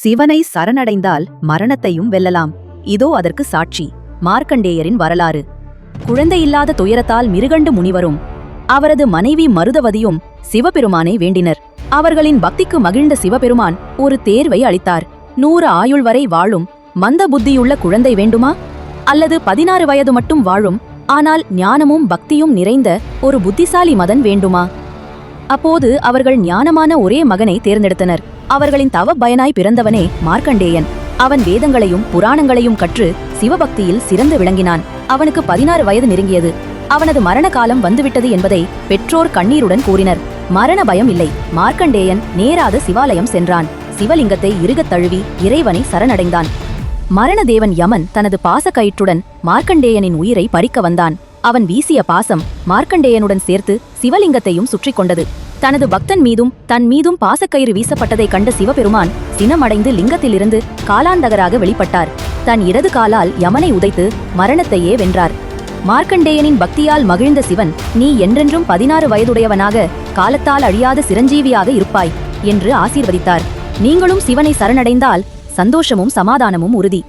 சிவனை சரணடைந்தால் மரணத்தையும் வெல்லலாம். இதோ அதற்கு சாட்சி. மார்க்கண்டேயரின் வரலாறு. குழந்தையில்லாத துயரத்தால் மிருகண்டு முனிவரும். அவரது மனைவி மருதவதியும் சிவபெருமானை வேண்டினர். அவர்களின் பக்திக்கு மகிழ்ந்த சிவபெருமான் ஒரு தேர்வை அளித்தார். நூறு ஆயுள் வரை வாழும். மந்த புத்தியுள்ள குழந்தை வேண்டுமா? அல்லது பதினாறு வயது மட்டும் வாழும். ஆனால் ஞானமும் பக்தியும் நிறைந்த ஒரு புத்திசாலி மதன் வேண்டுமா? அப்போது அவர்கள் ஞானமான ஒரே மகனை தேர்ந்தெடுத்தனர். அவர்களின் தவ பயனாய் பிறந்தவனே மார்க்கண்டேயன். அவன் வேதங்களையும் புராணங்களையும் கற்று சிவபக்தியில் சிறந்து விளங்கினான். அவனுக்கு பதினாறு வயது நெருங்கியது. அவனது மரண காலம் வந்துவிட்டது என்பதை பெற்றோர் கண்ணீருடன் கூறினர். மரண பயம் இல்லை. மார்க்கண்டேயன் நேராத சிவாலயம் சென்றான். சிவலிங்கத்தை இறுகத் தழுவி இறைவனை சரணடைந்தான். மரணதேவன் யமன் தனது பாசக்கயிற்றுடன் மார்க்கண்டேயனின் உயிரை பறிக்க வந்தான். அவன் வீசிய பாசம் மார்க்கண்டேயனுடன் சேர்த்து சிவலிங்கத்தையும் சுற்றிக் கொண்டது. தனது பக்தன் மீதும் தன் மீதும் பாசக்கயிறு வீசப்பட்டதைக் கண்ட சிவபெருமான் சினமடைந்து லிங்கத்திலிருந்து காலாந்தகராக வெளிப்பட்டார். தன் இடது காலால் யமனை உதைத்து மரணத்தையே வென்றார். மார்க்கண்டேயனின் பக்தியால் மகிழ்ந்த சிவன் நீ என்றென்றும் பதினாறு வயதுடையவனாக காலத்தால் அழியாத சிரஞ்சீவியாக இருப்பாய் என்று ஆசீர்வதித்தார். நீங்களும் சிவனை சரணடைந்தால் சந்தோஷமும் சமாதானமும் உறுதி.